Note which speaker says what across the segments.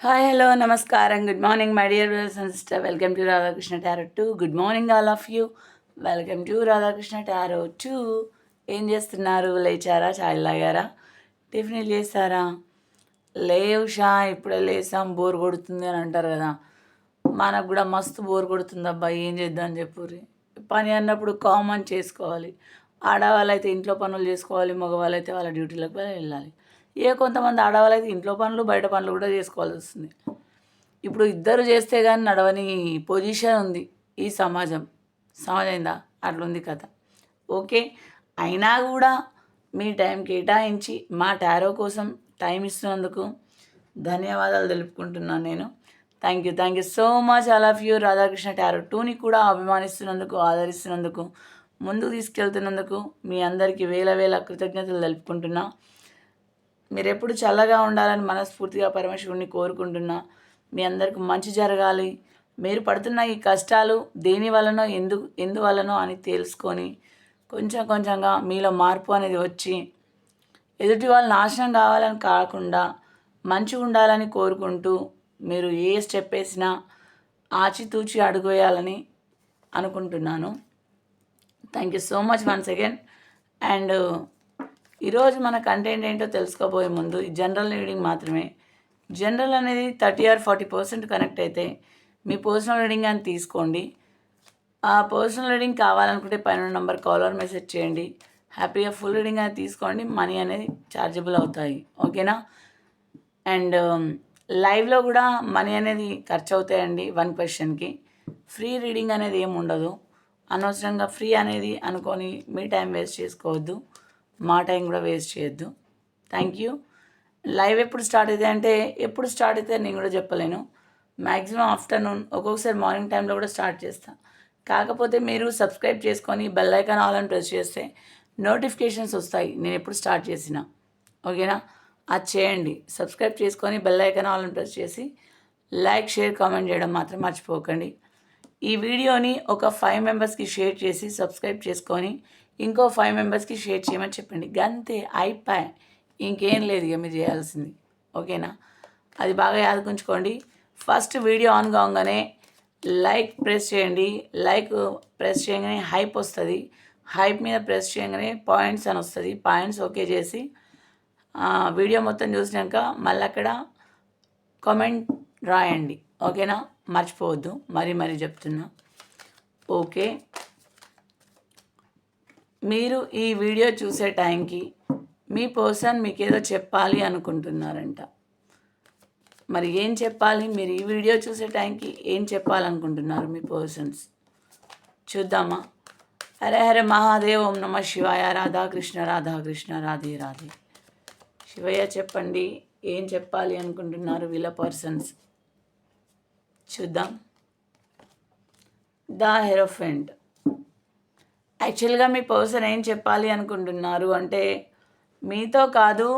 Speaker 1: Hi hello నమస్కారం. Good morning my dear brothers and sister. Welcome to Radhakrishna tarot two. Good morning all of you. Welcome to Radhakrishna tarot two. ఏం చేస్తున్నారు? లేచారా? చాయ్ లాగారా tiffin చేస్తారా? లేవు షా ఇప్పుడే లేసాం. Bore కొడుతుంది అని అంటారు కదా. మనకు కూడా మస్తు బోర్ కొడుతుంది అబ్బాయి ఏం చేద్దాం చెప్పుర్రి. పని అన్నప్పుడు కామన్ చేసుకోవాలి. ఆడవాళ్ళు అయితే ఇంట్లో పనులు చేసుకోవాలి మగవాళ్ళు అయితే వాళ్ళ డ్యూటీలకు వెళ్ళాలి. ఏ కొంతమంది ఆడవాళ్ళైతే ఇంట్లో పనులు బయట పనులు కూడా చేసుకోవాల్సి వస్తుంది. ఇప్పుడు ఇద్దరు చేస్తే కానీ నడవని పొజిషన్ ఉంది ఈ సమాజం. సమాజమైందా? అట్లుంది కథ. ఓకే? అయినా కూడా మీ టైం కేటాయించి మా టారో కోసం టైం ఇస్తున్నందుకు ధన్యవాదాలు తెలుపుకుంటున్నాను నేను. Thank you. Thank you so much all of you. Radhakrishna tarot టూని కూడా అభిమానిస్తున్నందుకు ఆదరిస్తున్నందుకు ముందుకు తీసుకెళ్తున్నందుకు మీ అందరికీ వేల వేల కృతజ్ఞతలు తెలుపుకుంటున్నా. మీరు ఎప్పుడు చల్లగా ఉండాలని మనస్ఫూర్తిగా పరమేశ్వరుని కోరుకుంటున్నా. మీ అందరికి మంచి జరగాలి. మీరు పడుతున్న ఈ కష్టాలు దేని వలనో ఎందు ఎందువలనో అని తెలుసుకొని కొంచెం కొంచెంగా మీలో మార్పు అనేది వచ్చి ఎదుటి వాళ్ళు నాశనం కావాలని కాకుండా మంచిగా ఉండాలని కోరుకుంటూ మీరు ఏ స్టెప్ వేసినా ఆచితూచి అడుగువేయాలని అనుకుంటున్నాను. Thank you so much once again. And ఈరోజు మన కంటెంట్ ఏంటో తెలుసుకోబోయే ముందు ఈ జనరల్ రీడింగ్ మాత్రమే. జనరల్ అనేది thirty or forty percent connect అయితే మీ పర్సనల్ రీడింగ్ అని తీసుకోండి. ఆ పర్సనల్ రీడింగ్ కావాలనుకుంటే పైన నెంబర్ కాలర్ మెసేజ్ చేయండి. హ్యాపీగా ఫుల్ రీడింగ్ అనేది తీసుకోండి. మనీ అనేది ఛార్జబుల్ అవుతాయి. ఓకేనా అండ్ లైవ్లో కూడా మనీ అనేది ఖర్చు అవుతాయండి వన్ క్వశ్చన్కి ఫ్రీ రీడింగ్ అనేది ఏమి ఉండదు. అనవసరంగా ఫ్రీ అనేది అనుకొని మీ టైం వేస్ట్ చేసుకోవద్దు. మా టైం కూడా వేస్ట్ చేయొద్దు. థ్యాంక్ యూ లైవ్ ఎప్పుడు స్టార్ట్ అవుతాయి అంటే ఎప్పుడు స్టార్ట్ అవుతాయి నేను కూడా చెప్పలేను. మ్యాక్సిమం ఆఫ్టర్నూన్ ఒక్కొక్కసారి మార్నింగ్ టైంలో కూడా స్టార్ట్ చేస్తాను కాకపోతే మీరు సబ్స్క్రైబ్ చేసుకొని బెల్ ఐకాన్ ఆల్ అని ప్రెస్ చేస్తే నోటిఫికేషన్స్ వస్తాయి. నేను ఎప్పుడు స్టార్ట్ చేసినా. ఓకేనా అది చేయండి. సబ్స్క్రైబ్ చేసుకొని బెల్ ఐకాన్ ఆల్ అని ప్రెస్ చేసి లైక్ షేర్ కామెంట్ చేయడం మాత్రం మర్చిపోకండి. ఈ వీడియోని ఒక ఫైవ్ మెంబర్స్కి షేర్ చేసి సబ్స్క్రైబ్ చేసుకొని ఇంకో ఫైవ్ మెంబర్స్కి షేర్ చేయమని చెప్పండి. గంతే అయిపోయి. ఇంకేం లేదు ఇక మీరు చేయాల్సింది. ఓకేనా? అది బాగా యాదకుంచుకోండి ఫస్ట్ వీడియో ఆన్ కాగానే లైక్ ప్రెస్ చేయండి. లైక్ ప్రెస్ చేయగానే హైప్ వస్తుంది. హైప్ మీద ప్రెస్ చేయగానే పాయింట్స్ అని వస్తుంది. పాయింట్స్ ఓకే చేసి వీడియో మొత్తం చూసినాక మళ్ళీ అక్కడ కామెంట్ రాయండి. ఓకేనా? మర్చిపోవద్దు. మరీ మరీ చెప్తున్నా. ఓకే మీరు ఈ వీడియో చూసే టైంకి మీ పర్సన్ మీకు ఏదో చెప్పాలి అనుకుంటున్నారంట. మరి ఏం చెప్పాలి? మీరు ఈ వీడియో చూసే టైంకి ఏం చెప్పాలనుకుంటున్నారు మీ పర్సన్స్? చూద్దామా? హరే హరే మహాదేవ్ ఓం నమ శివాయ రాధాకృష్ణ రాధాకృష్ణ రాధే రాధే. శివయ్య చెప్పండి ఏం చెప్పాలి అనుకుంటున్నారు వీళ్ళ పర్సన్స్? చూద్దాం. The hierophant. యాక్చువల్గా మీ పర్సన్ ఏం చెప్పాలి అనుకుంటున్నారు అంటే మీతో కాదు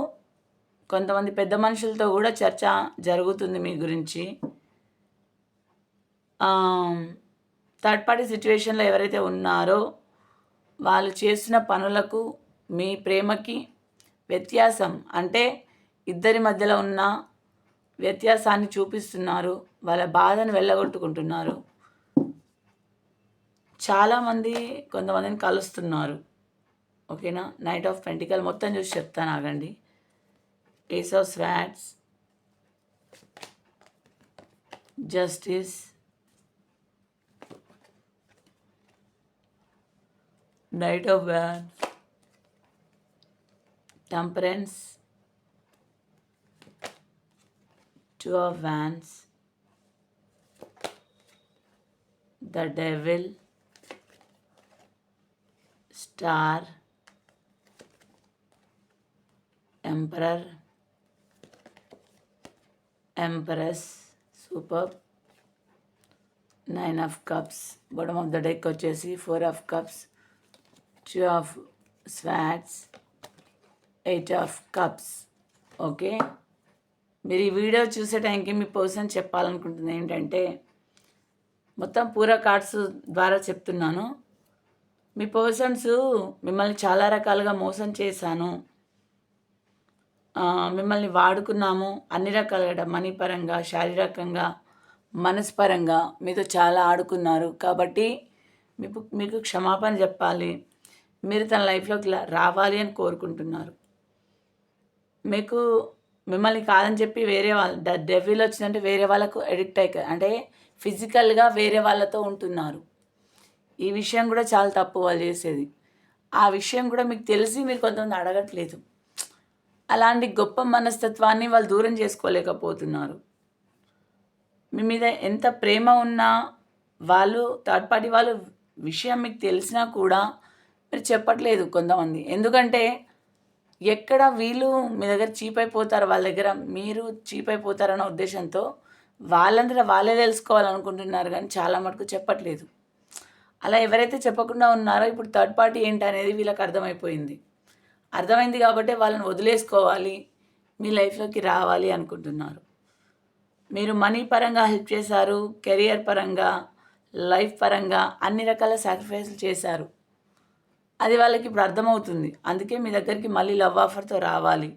Speaker 1: కొంతమంది పెద్ద మనుషులతో కూడా చర్చ జరుగుతుంది మీ గురించి. థర్డ్ పార్టీ సిచ్యువేషన్లో ఎవరైతే ఉన్నారో వాళ్ళు చేసిన పనులకు మీ ప్రేమకి వ్యత్యాసం. అంటే ఇద్దరి మధ్యలో ఉన్న వ్యత్యాసాన్ని చూపిస్తున్నారు వాళ్ళ బాధను వెళ్ళగొట్టుకుంటున్నారు. చాలామంది కొంతమందిని కలుస్తున్నారు. ఓకేనా? నైట్ ఆఫ్ పెంటికల్ మొత్తం చూసి చెప్తాను ఆగండి. Ace of swords justice knight of wands temperance two of wands the devil star emperor empress super nine of cups. Bottom of the deck వచ్చేసి four of cups two of swords eight of cups. Okay? మీరు ఈ video చూసే టైంకి మీ person చెప్పాలనుకుంటుంది ఏంటంటే మొత్తం పూర cards ద్వారా చెప్తున్నాను. మీ పర్సన్స్ మిమ్మల్ని చాలా రకాలుగా మోసం చేశాను. మిమ్మల్ని వాడుకున్నాము అన్ని రకాలుగా మనీ పరంగా శారీరకంగా మనస్పరంగా మీతో చాలా ఆడుకున్నారు. కాబట్టి మీకు మీకు క్షమాపణ చెప్పాలి. మీరు తన లైఫ్లోకి రావాలి అని కోరుకుంటున్నారు. మీకు మిమ్మల్ని కాదని చెప్పి వేరే వాళ్ళ ద డెవిల్ వచ్చిందంటే వేరే వాళ్ళకు అడిక్ట్ అయ్యి అంటే ఫిజికల్గా వేరే వాళ్ళతో ఉంటున్నారు. ఈ విషయం కూడా చాలా తప్పు వాళ్ళు చేసేది. ఆ విషయం కూడా మీకు తెలిసి మీరు కొంతమంది అడగట్లేదు. అలాంటి గొప్ప మనస్తత్వాన్ని వాళ్ళు దూరం చేసుకోలేకపోతున్నారు. మీ మీద ఎంత ప్రేమ ఉన్నా వాళ్ళు థర్డ్ పార్టీ వాళ్ళు విషయం మీకు తెలిసినా కూడా మీరు చెప్పట్లేదు కొంతమంది. ఎందుకంటే ఎక్కడ వీళ్ళు మీ దగ్గర చీప్ అయిపోతారు వాళ్ళ దగ్గర మీరు చీప్ అయిపోతారన్న ఉద్దేశంతో వాళ్ళందరూ వాళ్ళే తెలుసుకోవాలనుకుంటున్నారు కానీ చాలా మటుకు చెప్పట్లేదు. అలా ఎవరైతే చెప్పకుండా ఉన్నారో ఇప్పుడు థర్డ్ పార్టీ ఏంటి అనేది వీళ్ళకి అర్థమైపోయింది. అర్థమైంది కాబట్టి వాళ్ళని వదిలేసుకోవాలి మీ లైఫ్లోకి రావాలి అనుకుంటున్నారు. మీరు మనీ పరంగా హెల్ప్ చేశారు కెరియర్ పరంగా లైఫ్ పరంగా అన్ని రకాల సాక్రిఫైస్లు చేశారు. అది వాళ్ళకి ఇప్పుడు అర్థమవుతుంది. అందుకే మీ దగ్గరికి మళ్ళీ లవ్ ఆఫర్తో రావాలి.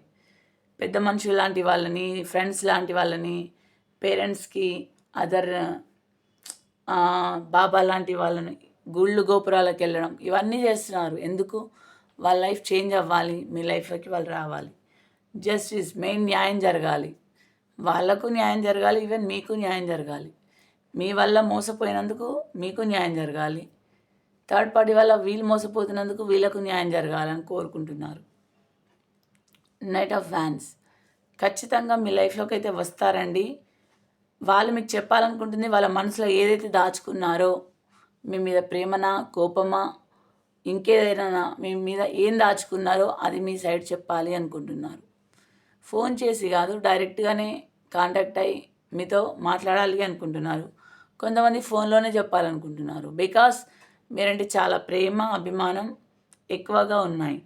Speaker 1: పెద్ద మనుషులు లాంటి వాళ్ళని ఫ్రెండ్స్ లాంటి వాళ్ళని పేరెంట్స్కి అదర్ బాబా లాంటి వాళ్ళని గుళ్ళు గోపురాలకు వెళ్ళడం ఇవన్నీ చేస్తున్నారు. ఎందుకు? వాళ్ళ లైఫ్ చేంజ్ అవ్వాలి. మీ లైఫ్లోకి వాళ్ళు రావాలి. జస్టిస్ మెయిన్ న్యాయం జరగాలి. వాళ్ళకు న్యాయం జరగాలి. ఈవెన్ మీకు న్యాయం జరగాలి. మీ వల్ల మోసపోయినందుకు మీకు న్యాయం జరగాలి. థర్డ్ పార్టీ వల్ల వీళ్ళు మోసపోతున్నందుకు వీళ్ళకు న్యాయం జరగాలని కోరుకుంటున్నారు. Knight of wands. ఖచ్చితంగా మీ లైఫ్లోకి అయితే వస్తారండి. వాళ్ళు మీకు చెప్పాలనుకుంటుంది వాళ్ళ మనసులో ఏదైతే దాచుకున్నారో మీ మీద ప్రేమనా కోపమా? ఇంకేదైనా మీ మీద ఏం దాచుకున్నారో అది మీ సైడ్ చెప్పాలి అనుకుంటున్నారు. ఫోన్ చేసి కాదు డైరెక్ట్గానే కాంటాక్ట్ అయ్యి మీతో మాట్లాడాలి అనుకుంటున్నారు. కొంతమంది ఫోన్లోనే చెప్పాలనుకుంటున్నారు. బికాస్ మీరంటే చాలా ప్రేమ అభిమానం ఎక్కువగా ఉన్నాయి.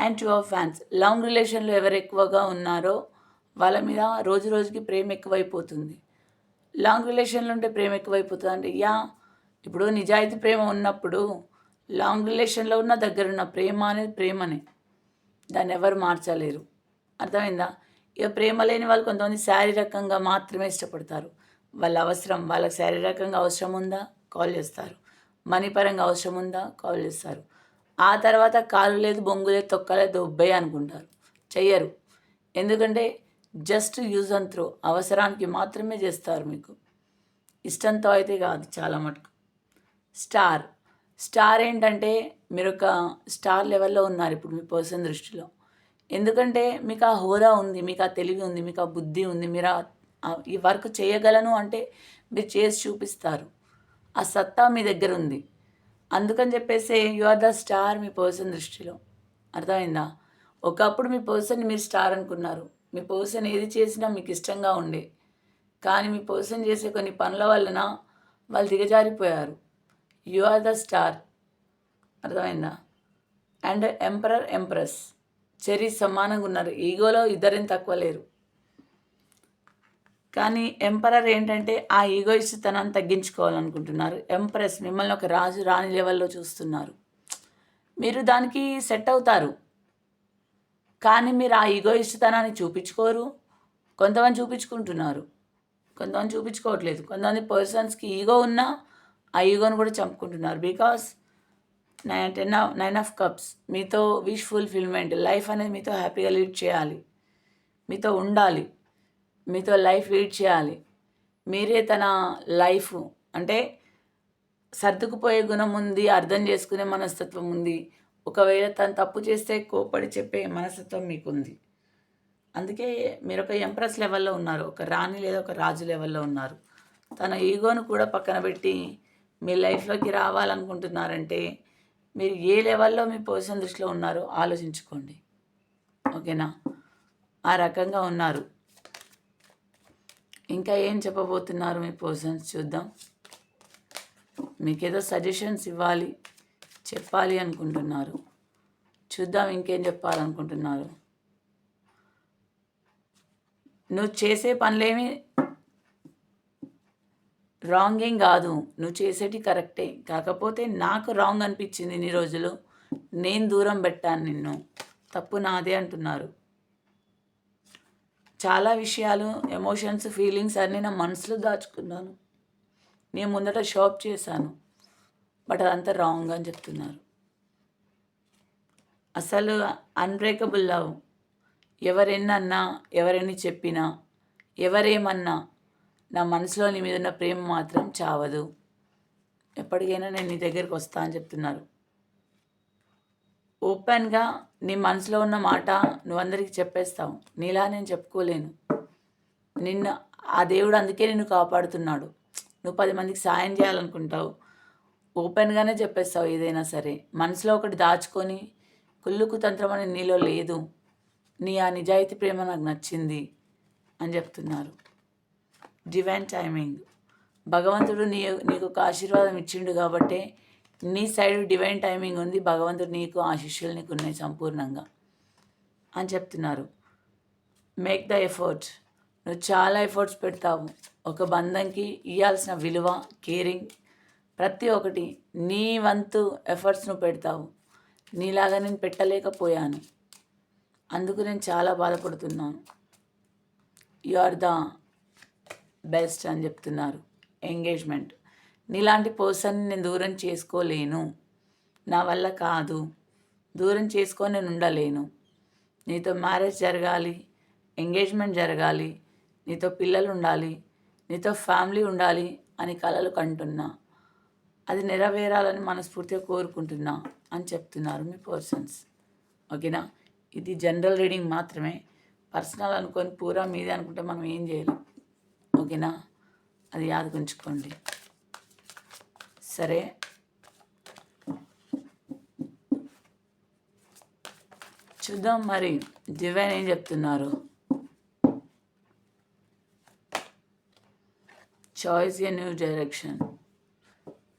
Speaker 1: అండ్ టూ ఆఫ్ ఫ్యాన్స్ లాంగ్ రిలేషన్లో ఎవరు ఎక్కువగా ఉన్నారో వాళ్ళ మీద రోజు రోజుకి ప్రేమ ఎక్కువైపోతుంది. లాంగ్ రిలేషన్లో ఉంటే ప్రేమ ఎక్కువైపోతుంది అంటే యా ఇప్పుడు నిజాయితీ ప్రేమ ఉన్నప్పుడు లాంగ్ రిలేషన్లో ఉన్న దగ్గర ఉన్న ప్రేమ అనేది ప్రేమనే. దాన్ని ఎవరు మార్చలేరు. అర్థమైందా? ఇక ప్రేమ లేని వాళ్ళు కొంతమంది శారీరకంగా మాత్రమే ఇష్టపడతారు. వాళ్ళ అవసరం వాళ్ళకి శారీరకంగా అవసరం ఉందా? కాల్ చేస్తారు. మనీ పరంగా అవసరం ఉందా? కాల్ చేస్తారు. ఆ తర్వాత కాలు లేదు బొంగు లేదు తొక్కలేదు దొబ్బే అనుకుంటారు. చెయ్యరు. ఎందుకంటే జస్ట్ యూజ్ అండ్ త్రో అవసరానికి మాత్రమే చేస్తారు మీకు. ఇష్టంతో అయితే కాదు చాలా మటుకు. స్టార్. స్టార్ ఏంటంటే మీరు ఒక స్టార్ లెవెల్లో ఉన్నారు ఇప్పుడు మీ పర్సన్ దృష్టిలో. ఎందుకంటే మీకు ఆ హోదా ఉంది మీకు ఆ తెలివి ఉంది మీకు ఆ బుద్ధి ఉంది మీరు ఆ- ఈ వర్క్ చేయగలను అంటే మీరు చేసి చూపిస్తారు. ఆ సత్తా మీ దగ్గర ఉంది. అందుకని చెప్పేసి యు ఆర్ ద స్టార్ మీ పర్సన్ దృష్టిలో. అర్థమైందా? ఒకప్పుడు మీ పర్సన్ మీరు స్టార్ అనుకున్నారు. మీ పర్సన్ ఏది చేసినా మీకు ఇష్టంగా ఉండే. కానీ మీ పర్సన్ చేసే కొన్ని పనుల వలన వాళ్ళు దిగజారిపోయారు. యు ఆర్ ద స్టార్ అర్థమైందా? అండ్ ఎంపరర్ ఎంప్రెస్ చెరీ సమానంగా ఉన్నారు. ఈగోలో ఇద్దరేం తక్కువ లేరు. కానీ ఎంపరర్ ఏంటంటే ఆ ఈగోయిస్ట్తనాన్ని తగ్గించుకోవాలనుకుంటున్నారు. ఎంప్రెస్ మిమ్మల్ని ఒక రాజు రాణి లెవెల్లో చూస్తున్నారు. మీరు దానికి సెట్ అవుతారు. కానీ మీరు ఆ ఈగోయిస్ట్తనాన్ని చూపించుకోరు. కొంతమంది చూపించుకుంటున్నారు. కొంతమంది చూపించుకోవట్లేదు. కొంతమంది పర్సన్స్కి ఈగో ఉన్నా ఆ ఈగోను కూడా చంపుకుంటున్నారు. Because nine ten nine of cups మీతో విష్ ఫుల్ఫిల్మెంట్ లైఫ్ అనేది మీతో హ్యాపీగా లీడ్ చేయాలి. మీతో ఉండాలి. మీతో లైఫ్ లీడ్ చేయాలి. మీరే తన లైఫ్ అంటే సర్దుకుపోయే గుణం ఉంది అర్థం చేసుకునే మనస్తత్వం ఉంది. ఒకవేళ తను తప్పు చేస్తే కోపడి చెప్పే మనస్తత్వం మీకుంది. అందుకే మీరు ఒక ఎంప్రెస్ లెవెల్లో ఉన్నారు. ఒక రాణి లేదా ఒక రాజు లెవెల్లో ఉన్నారు. తన ఈగోను కూడా పక్కన పెట్టి మీ లైఫ్లోకి రావాలనుకుంటున్నారంటే మీరు ఏ లెవెల్లో మీ పొజిషన్ దృష్టిలో ఉన్నారో ఆలోచించుకోండి. ఓకేనా? ఆ రకంగా ఉన్నారు. ఇంకా ఏం చెప్పబోతున్నారు మీ పొజిషన్స్ చూద్దాం. మీకేదో సజెషన్స్ ఇవ్వాలి చెప్పాలి అనుకుంటున్నారు. చూద్దాం ఇంకేం చెప్పాలనుకుంటున్నారు. నువ్వు చేసే పనులేమి రాంగ్ ఏం కాదు. నువ్వు చేసేటి కరెక్టే కాకపోతే నాకు రాంగ్ అనిపించింది ఇన్ని రోజులు. నేను దూరం పెట్టాను నిన్ను. తప్పు నాదే అంటున్నారు. చాలా విషయాలు ఎమోషన్స్ ఫీలింగ్స్ అన్నీ నా మనసులో దాచుకున్నాను. నేను ముందట షాప్ చేశాను. బట్ అదంతా రాంగ్ అని చెప్తున్నారు. అసలు అన్బ్రేకబుల్ లవ్ ఎవరెన్నన్నా ఎవరెన్ని చెప్పినా ఎవరేమన్నా నా మనసులో నీ మీద ఉన్న ప్రేమ మాత్రం చావదు. ఎప్పటికైనా నేను నీ దగ్గరికి వస్తా అని చెప్తున్నారు. ఓపెన్గా నీ మనసులో ఉన్న మాట నువ్వు అందరికీ చెప్పేస్తావు. నీలా నేను చెప్పుకోలేను. నిన్ను ఆ దేవుడు అందుకే నిన్ను కాపాడుతున్నాడు. నువ్వు పది మందికి సాయం చేయాలనుకుంటావు. ఓపెన్గానే చెప్పేస్తావు ఏదైనా సరే. మనసులో ఒకటి దాచుకొని కుళ్ళుకు తంత్రం అని నీలో లేదు. నీ ఆ నిజాయితీ ప్రేమ నాకు నచ్చింది అని చెప్తున్నారు. Divine timing. భగవంతుడు నీ నీకు ఒక ఆశీర్వాదం ఇచ్చిండు కాబట్టి నీ సైడ్ డివైన్ టైమింగ్ ఉంది. భగవంతుడు నీకు ఆశీస్సులు నీకు ఉన్నాయి సంపూర్ణంగా అని చెప్తున్నారు. మేక్ ద ఎఫర్ట్స్ నువ్వు చాలా ఎఫర్ట్స్ పెడతావు. ఒక బంధంకి ఇవ్వాల్సిన విలువ కేరింగ్ ప్రతి ఒక్కటి నీ వంతు ఎఫర్ట్స్ నువ్వు పెడతావు. నీలాగా నేను పెట్టలేకపోయాను. అందుకు నేను చాలా బాధపడుతున్నాను. యు ఆర్ ద బెస్ట్ అని చెప్తున్నారు. ఎంగేజ్మెంట్. నీలాంటి పర్సన్ నేను దూరం చేసుకోలేను. నా వల్ల కాదు. దూరం చేసుకొని నేను ఉండలేను. నీతో మ్యారేజ్ జరగాలి. ఎంగేజ్మెంట్ జరగాలి. నీతో పిల్లలు ఉండాలి. నీతో ఫ్యామిలీ ఉండాలి అని కలలు కంటున్నా. అది నెరవేరాలని మనస్ఫూర్తిగా కోరుకుంటున్నా అని చెప్తున్నారు మీ పర్సన్స్. ఓకేనా? ఇది జనరల్ రీడింగ్ మాత్రమే. పర్సనల్ అనుకొని పూరా మీదే అనుకుంటే మనం ఏం చేయలేం. ఓకేనా? అది యాదకుంచుకోండి సరే. చూద్దాం మరి. దివ్యాన్ ఏం చెప్తున్నారు? చాయిస్ ఏ న్యూ డైరెక్షన్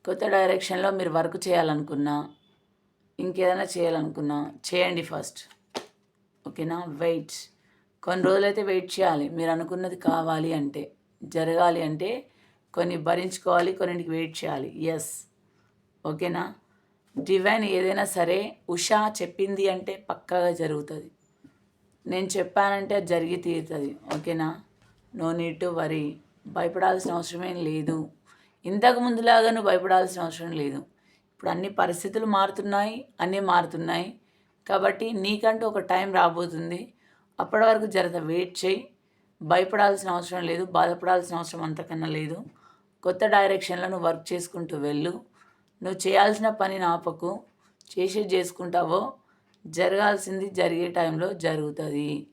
Speaker 1: కొత్త డైరెక్షన్లో మీరు వర్క్ చేయాలనుకున్నా ఇంకేదైనా చేయాలనుకున్నా చేయండి ఫస్ట్ ఓకేనా? వెయిట్ కొన్ని రోజులైతే వెయిట్ చేయాలి. మీరు అనుకున్నది కావాలి అంటే. జరగాలి అంటే కొన్ని భరించుకోవాలి కొన్నింటికి వెయిట్ చేయాలి. ఎస్ ఓకేనా? డివైన్ ఏదైనా సరే ఉషా చెప్పింది అంటే పక్కాగా జరుగుతుంది. నేను చెప్పానంటే అది జరిగి తీరుతుంది. ఓకేనా? నో నీడ్ టు వరీ భయపడాల్సిన అవసరమేం లేదు. ఇంతకు ముందులాగా నువ్వు భయపడాల్సిన అవసరం లేదు. ఇప్పుడు అన్ని పరిస్థితులు మారుతున్నాయి అన్నీ మారుతున్నాయి. కాబట్టి నీకంటూ ఒక టైం రాబోతుంది. అప్పటి వరకు జరత వెయిట్ చేయి. భయపడాల్సిన అవసరం లేదు బాధపడాల్సిన అవసరం అంతకన్నా లేదు. కొత్త డైరెక్షన్లో నువ్వు వర్క్ చేసుకుంటూ వెళ్ళు. నువ్వు చేయాల్సిన పని ఆపకు చేసేది చేసుకుంటావో జరగాల్సింది జరిగే టైంలో జరుగుతుంది.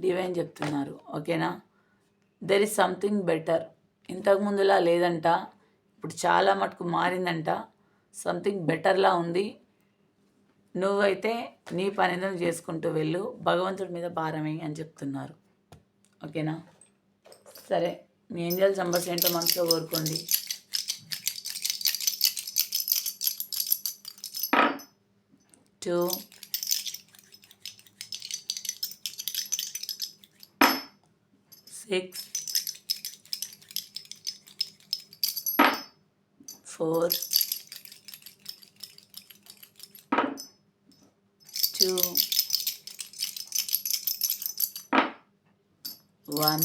Speaker 1: డివైన్ చెప్తున్నారు. ఓకేనా దెర్ ఇస్ సంథింగ్ బెటర్ ఇంతకు ముందులా లేదంట. ఇప్పుడు చాలా మటుకు మారిందంట. సంథింగ్ బెటర్లా ఉంది. నువ్వైతే నీ పని నువ్వు చేసుకుంటూ వెళ్ళు. భగవంతుడి మీద భారమే అని చెప్తున్నారు. ఓకేనా? సరే మీ ఏంజల్ సంబర్స్ ఏంటో మనసులో కోరుకోండి. Two six four two, one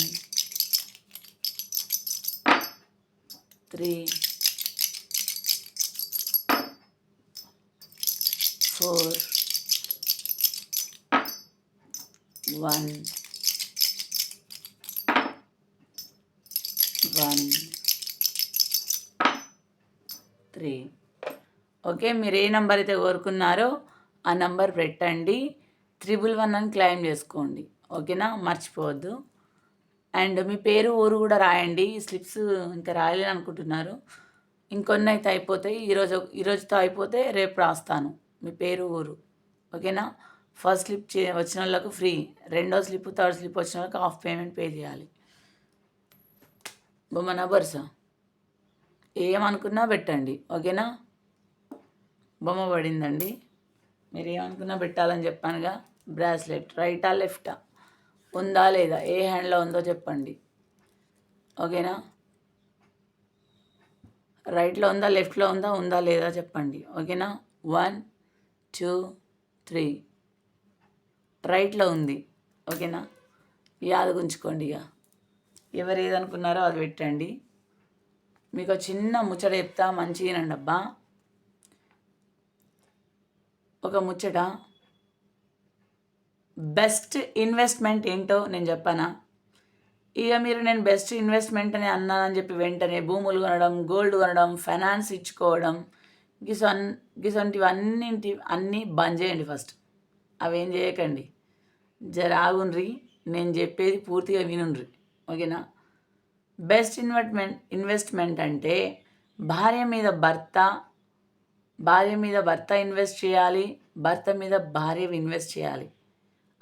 Speaker 1: three four one one three. Okay మీరు ఏ నెంబర్ అయితే కోరుకున్నారో ఆ నెంబర్ పెట్టండి. త్రిబుల్ వన్ అని క్లెయిమ్ చేసుకోండి. ఓకేనా? మర్చిపోవద్దు. అండ్ మీ పేరు ఊరు కూడా రాయండి. ఈ స్లిప్స్ ఇంకా రాయలేని అనుకుంటున్నారు. ఇంకొన్ని అయితే అయిపోతాయి. ఈరోజు ఈరోజుతో అయిపోతే రేపు రాస్తాను. మీ పేరు ఊరు. ఓకేనా? ఫస్ట్ స్లిప్ చే వచ్చిన వాళ్ళకు ఫ్రీ. రెండో స్లిప్ థర్డ్ స్లిప్ వచ్చిన వాళ్ళకి హాఫ్ పేమెంట్ పే చేయాలి. బొమ్మ నంబర్స్ ఏమనుకున్నా పెట్టండి. ఓకేనా? బొమ్మ పడిందండి. మీరు ఏమనుకున్నా పెట్టాలని చెప్పానుగా. బ్రాస్లెట్. రైటా లెఫ్టా? ఉందా లేదా? ఏ హ్యాండ్లో ఉందో చెప్పండి. ఓకేనా? రైట్లో ఉందా? లెఫ్ట్లో ఉందా? ఉందా లేదా చెప్పండి. ఓకేనా? One two three. రైట్లో ఉంది. ఓకేనా? యాదగుంచుకోండి ఇక. ఎవరు ఏదనుకున్నారో అది పెట్టండి. మీకు చిన్న ముచ్చట చెప్తా మంచిగానండి అబ్బా ఒక ముచ్చట. బెస్ట్ ఇన్వెస్ట్మెంట్ ఏంటో నేను చెప్పానా? ఇక మీరు నేను బెస్ట్ ఇన్వెస్ట్మెంట్ అని అన్నానని చెప్పి వెంటనే భూములు కొనడం గోల్డ్ కొనడం ఫైనాన్స్ ఇచ్చుకోవడం గిసొన్ గిసొంటివన్నింటి అన్నీ బంద్ చేయండి ఫస్ట్. అవేం చేయకండి. జరాగుండ్రి నేను చెప్పేది పూర్తిగా వినుండ్రి. ఓకేనా? బెస్ట్ ఇన్వెస్ట్మెంట్ ఇన్వెస్ట్మెంట్ అంటే భార్య మీద భర్త భార్య మీద భర్త ఇన్వెస్ట్ చేయాలి భర్త మీద భార్య ఇన్వెస్ట్ చేయాలి.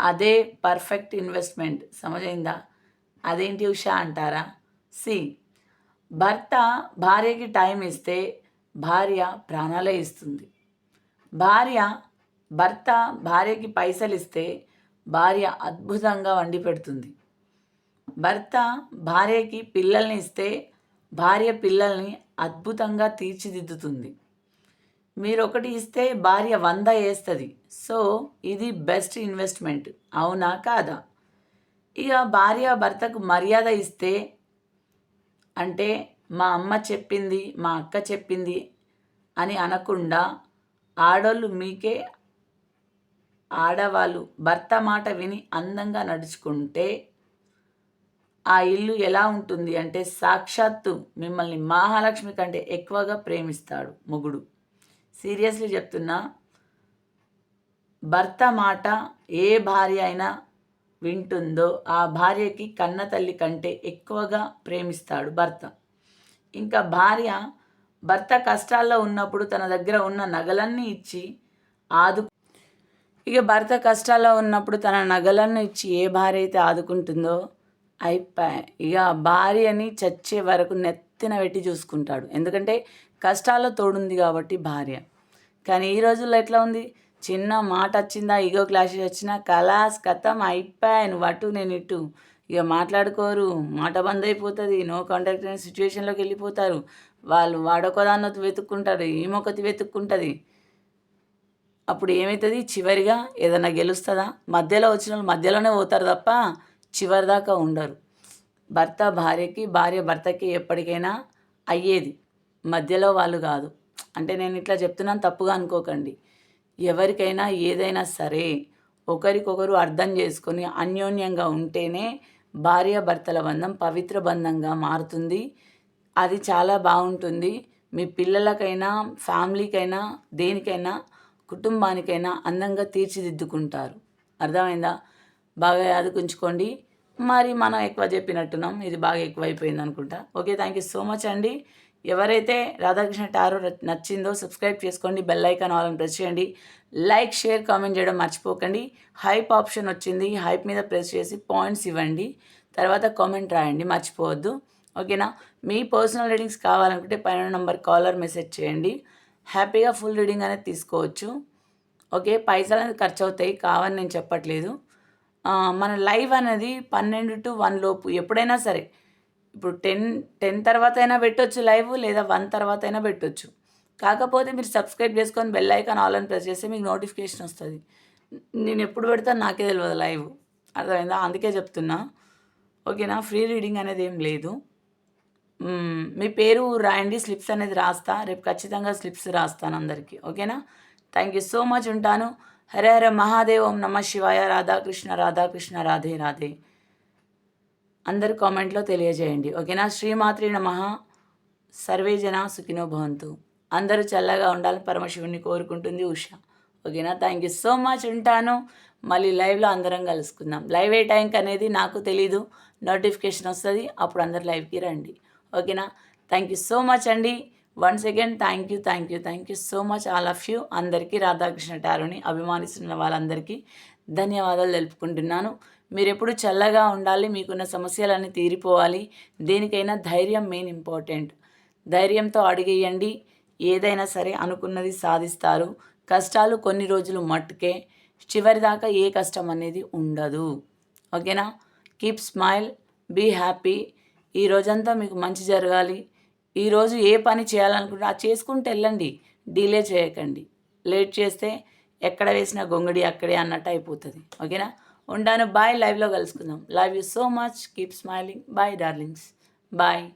Speaker 1: అదే పర్ఫెక్ట్ ఇన్వెస్ట్మెంట్. సమజైందా? అదేంటి ఉషా అంటారా? సి. భర్త భార్యకి టైం ఇస్తే భార్య ప్రాణాలే ఇస్తుంది. భార్య భర్త భార్యకి పైసలు ఇస్తే భార్య అద్భుతంగా వండి పెడుతుంది. భర్త భార్యకి పిల్లల్ని ఇస్తే భార్య పిల్లల్ని అద్భుతంగా తీర్చిదిద్దుతుంది. మీరు ఒకటి ఇస్తే భార్య వంద వేస్తుంది సో ఇది బెస్ట్ ఇన్వెస్ట్మెంట్. అవునా కాదా? ఇక భార్య భర్తకు మర్యాద ఇస్తే అంటే మా అమ్మ చెప్పింది మా అక్క చెప్పింది అని అనకుండా ఆడోళ్ళు మీకే ఆడవాళ్ళు భర్త మాట విని అందంగా నడుచుకుంటే ఆ ఇల్లు ఎలా ఉంటుంది అంటే సాక్షాత్తు మిమ్మల్ని మహాలక్ష్మి కంటే ఎక్కువగా ప్రేమిస్తాడు మొగుడు. సీరియస్లీ చెప్తున్నా భర్త మాట ఏ భార్య అయినా వింటుందో ఆ భార్యకి కన్న తల్లి కంటే ఎక్కువగా ప్రేమిస్తాడు భర్త. ఇంకా భార్య భర్త కష్టాల్లో ఉన్నప్పుడు తన దగ్గర ఉన్న నగలన్నీ ఇచ్చి ఆదు ఇక భర్త కష్టాల్లో ఉన్నప్పుడు తన నగలన్నీ ఇచ్చి ఏ భార్య అయితే ఆదుకుంటుందో అయిపోయి ఇక భార్యని చచ్చే వరకు నెత్తిన పెట్టి చూసుకుంటాడు. ఎందుకంటే కష్టాల్లో తోడుంది కాబట్టి భార్య. కానీ ఈ రోజుల్లో ఎట్లా ఉంది? చిన్న మాట వచ్చిందా? ఈగో క్లాషెస్ వచ్చినా కలాస్ కథం అయిపోయాయి నువ్వు అటు నేను ఇటు. ఇక మాట్లాడుకోరు మాట బంద్ అయిపోతుంది నో కాంటాక్ట్ అనే సిచ్యువేషన్లోకి వెళ్ళిపోతారు. వాళ్ళు వాడొకదాన్నో వెతుక్కుంటారు ఈమొకటి వెతుక్కుంటుంది. అప్పుడు ఏమవుతుంది చివరిగా ఏదైనా గెలుస్తుందా? మధ్యలో వచ్చిన వాళ్ళు మధ్యలోనే పోతారు తప్ప చివరి దాకా ఉండరు. భర్త భార్యకి భార్య భర్తకి ఎప్పటికైనా అయ్యేది. మధ్యలో వాళ్ళు కాదు. అంటే నేను ఇట్లా చెప్తున్నాను తప్పుగా అనుకోకండి. ఎవరికైనా ఏదైనా సరే ఒకరికొకరు అర్థం చేసుకొని అన్యోన్యంగా ఉంటేనే భార్య భర్తల బంధం పవిత్ర బంధంగా మారుతుంది. అది చాలా బాగుంటుంది. మీ పిల్లలకైనా ఫ్యామిలీకైనా దేనికైనా కుటుంబానికైనా అందంగా తీర్చిదిద్దుకుంటారు. అర్థమైందా? బాగా యాదకుంచుకోండి మరి మనం ఎక్కువ చెప్పినట్టున్నాం. ఇది బాగా ఎక్కువైపోయింది అనుకుంటా okay thank you so much అండి. ఎవరైతే రాధాకృష్ణ టారో నచ్చిందో సబ్స్క్రైబ్ చేసుకోండి బెల్ ఐకాన్ ఆల్ ప్రెస్ చేయండి. లైక్ షేర్ కామెంట్ చేయడం మర్చిపోకండి. హైప్ ఆప్షన్ వచ్చింది హైప్ మీద ప్రెస్ చేసి పాయింట్స్ ఇవ్వండి. తర్వాత కామెంట్ రాయండి మర్చిపోవద్దు. ఓకేనా? మీ పర్సనల్ రీడింగ్స్ కావాలనుకుంటే పైన నంబర్ కాలర్ మెసేజ్ చేయండి. హ్యాపీగా ఫుల్ రీడింగ్ అనేది తీసుకోవచ్చు. ఓకే? పైసలు అనేది ఖర్చు అవుతాయి కావని నేను చెప్పట్లేదు. మన లైవ్ అనేది పన్నెండు టు వన్ లోపు ఎప్పుడైనా సరే ఇప్పుడు టెన్ టెన్ తర్వాత అయినా పెట్టొచ్చు లైవ్ లేదా వన్ తర్వాత అయినా పెట్టొచ్చు. కాకపోతే మీరు సబ్స్క్రైబ్ చేసుకొని బెల్ ఐకాన్ ఆల్ అని ప్రెస్ చేస్తే మీకు నోటిఫికేషన్ వస్తుంది. నేను ఎప్పుడు పెడతాను నాకే తెలియదు లైవ్. అర్థమైందా? అందుకే చెప్తున్నా. ఓకేనా? ఫ్రీ రీడింగ్ అనేది ఏం లేదు. మీ పేరు రాయండి స్లిప్స్ అనేది రాస్తా. రేపు ఖచ్చితంగా స్లిప్స్ రాస్తాను అందరికీ. ఓకేనా? థ్యాంక్ యూ సో మచ్ ఉంటాను. హరే హరే మహాదేవ్. ఓం నమ శివాయ. రాధాకృష్ణ రాధాకృష్ణ రాధే రాధే. అందరు కామెంట్లో తెలియజేయండి. ఓకేనా? శ్రీమాత్రి నమ. సర్వే జన సుఖినో భవంతు. అందరూ చల్లగా ఉండాలని పరమశివుని కోరుకుంటుంది ఉష. ఓకేనా? Thank you so much. ఉంటాను. మళ్ళీ లైవ్లో అందరం కలుసుకుందాం. లైవ్ ఏ టైంకి అనేది నాకు తెలీదు. నోటిఫికేషన్ వస్తుంది. అప్పుడు అందరు లైవ్కి రండి. ఓకేనా? థ్యాంక్ యూ సో మచ్ అండి. Once again thank you thank you thank you so much all of you అందరికీ రాధాకృష్ణ టారోని అభిమానిస్తున్న వాళ్ళందరికీ ధన్యవాదాలు తెలుపుకుంటున్నాను. మీరు ఎప్పుడు చల్లగా ఉండాలి మీకున్న సమస్యలన్నీ తీరిపోవాలి. దేనికైనా ధైర్యం మెయిన్ ఇంపార్టెంట్ ధైర్యంతో అడిగేయండి. ఏదైనా సరే అనుకున్నది సాధిస్తారు. కష్టాలు కొన్ని రోజులు మట్టుకే. చివరిదాకా ఏ కష్టం అనేది ఉండదు. ఓకేనా? కీప్ స్మైల్ బీ హ్యాపీ ఈ రోజంతా మీకు మంచి జరగాలి. ఈరోజు ఏ పని చేయాలనుకుంటే అది చేసుకుంటూ వెళ్ళండి. డిలే చేయకండి. లేట్ చేస్తే ఎక్కడ వేసిన గొంగడి అక్కడే అన్నట్టు అయిపోతుంది. ఓకేనా? ఉంటాను బాయ్. లైవ్లో కలుసుకుందాం. Love you so much keep smiling bye darlings bye